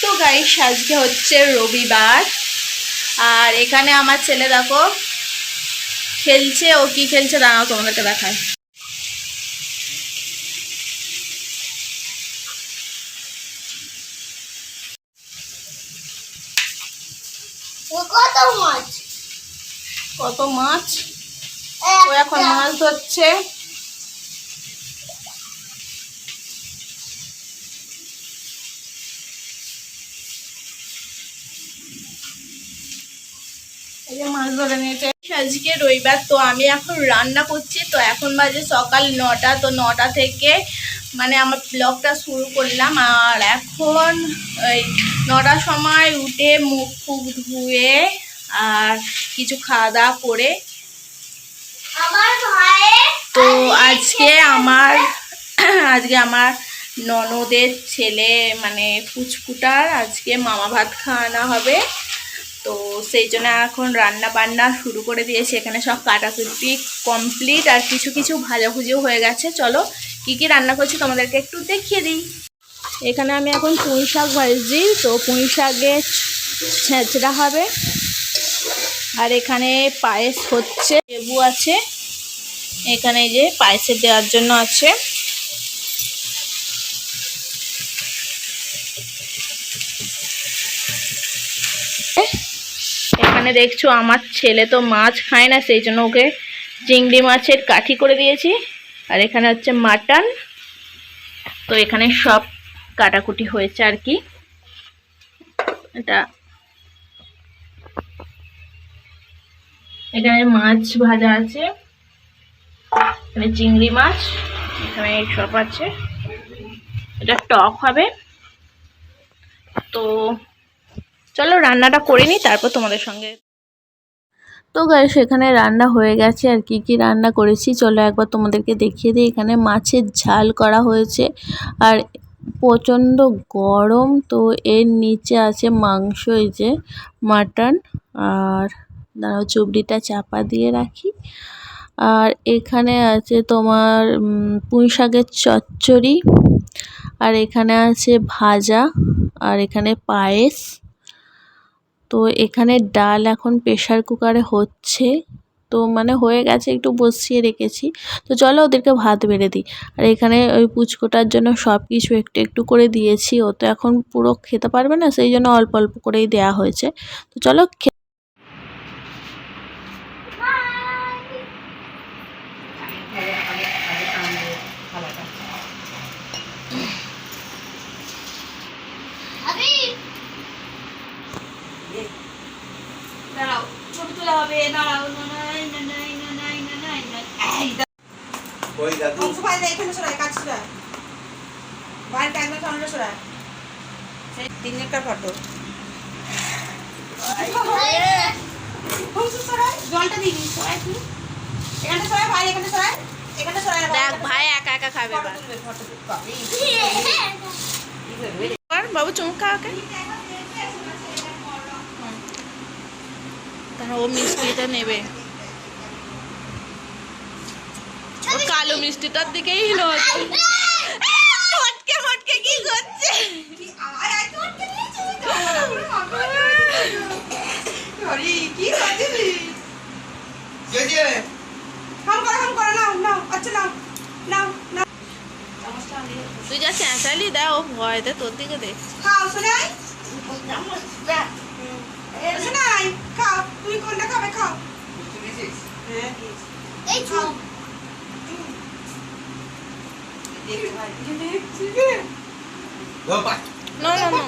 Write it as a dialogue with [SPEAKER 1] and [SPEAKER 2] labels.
[SPEAKER 1] তো গাইস আজকে হচ্ছে রবিবার। আর এখানে আমার ছেলে দেখো খেলছে ও কি খেলছে দাঁড়াও তোমাদেরকে দেখায়
[SPEAKER 2] কত মাছ?
[SPEAKER 1] কত মাছ? ও এখন মাছ ধরছে। আজকে রবিবার, তো আমি এখন রান্না করছি। তো এখন বাজে সকাল নটা, তো নটা থেকে মানে আমার ব্লগটা শুরু করলাম। আর এখন ওই নটার সময় উঠে মুখ ফুক ধুয়ে আর কিছু খাওয়া দাওয়া করে তো আজকে আমার আজকে আমার ননদের ছেলে মানে ফুচকুটার আজকে মামা ভাত খাওয়ানো হবে। তো সেই জন্য এখন রান্না বান্না শুরু করে দিয়েছি। এখানে সব কাটাকুটি কমপ্লিট আর কিছু কিছু ভাজাভুজিও হয়ে গেছে। চলো কি কি রান্না করছি তোমাদেরকে একটু দেখিয়ে দিই। এখানে আমি এখন পুঁই শাক ভাজছি। তো পুঁই শাকে ছেঁচড়া হবে। আর এখানে পায়েস হচ্ছে, লেবু আছে। এখানে যে পায়েসে দেওয়ার জন্য আছে। এখানে দেখছ, আমার ছেলে তো মাছ খায় না, সেই জন্য ওকে চিংড়ি মাছের কাঠি করে দিয়েছি। আর এখানে হচ্ছে মাটন। তো এখানে সব কাটাকুটি হয়েছে আর কি। এটা এখানে মাছ ভাজা আছে। এখানে চিংড়ি মাছ, এখানে সব আছে। এটা টক হবে। তো চলো রান্নাটা করে নিই, তারপর তোমাদের সঙ্গে তো গায়ে সেখানে রান্না হয়ে গেছে আর কি কি রান্না করেছি? চলো একবার তোমাদেরকে দেখিয়ে দিই। এখানে মাছের ঝাল করা হয়েছে আর প্রচণ্ড গরম, তো এর নিচে আছে মাংস, এই যে মাটন আর দাঁড়াও, চুবড়িটা চাপা দিয়ে রাখি। আর এখানে আছে তোমার পুঁই শাকের চচ্চড়ি। আর এখানে আছে ভাজা। আর এখানে পায়েস। তো এখানে ডাল এখন প্রেশার কুকারে হচ্ছে। তো মানে হয়ে গেছে, একটু বসিয়ে রেখেছি। তো চলো ওদেরকে ভাত বেড়ে দিই। আর এখানে ওই পুচকোটার জন্য সব কিছু একটু একটু করে দিয়েছি। ও তো এখন পুরো খেতে পারবে না, সেই জন্য অল্প অল্প করেই দেওয়া হয়েছে। তো চলো খে-
[SPEAKER 2] আমি
[SPEAKER 1] দাঁড়াও ছবি তোলা হবে দাঁড়াও
[SPEAKER 3] ওই দাদু
[SPEAKER 4] এখানে সরাই কাজ সরাই বাইরে ঠান্ডা সরাই তিন একটা ফটো সরাই জলটা সরাই তুই এখানে সরাই ভাই এখানে সরাই এখানে সরাই
[SPEAKER 1] দেখ ভাই একা একা খাবে
[SPEAKER 4] ফটো
[SPEAKER 1] এবার
[SPEAKER 4] তুলবে ফটো তুলবে
[SPEAKER 1] আর বাবু চুমুক খা ওকে তাহলে ও মিষ্টিটা নেবে। ও কালো মিষ্টিটার দিকেই মটকে মটকে কি করছে?
[SPEAKER 4] কে
[SPEAKER 1] তুই যা চেঁচালি দেয় ও ভয়তে তোর দিকে দেখ
[SPEAKER 4] খাও শোনাই শোনাই খাও। তুমি কোনটা খাবে? খাও। হ্যাঁ।
[SPEAKER 2] এই চুপ
[SPEAKER 4] দেখতে ভাই দেখছি রে
[SPEAKER 3] বাবা
[SPEAKER 1] না। না না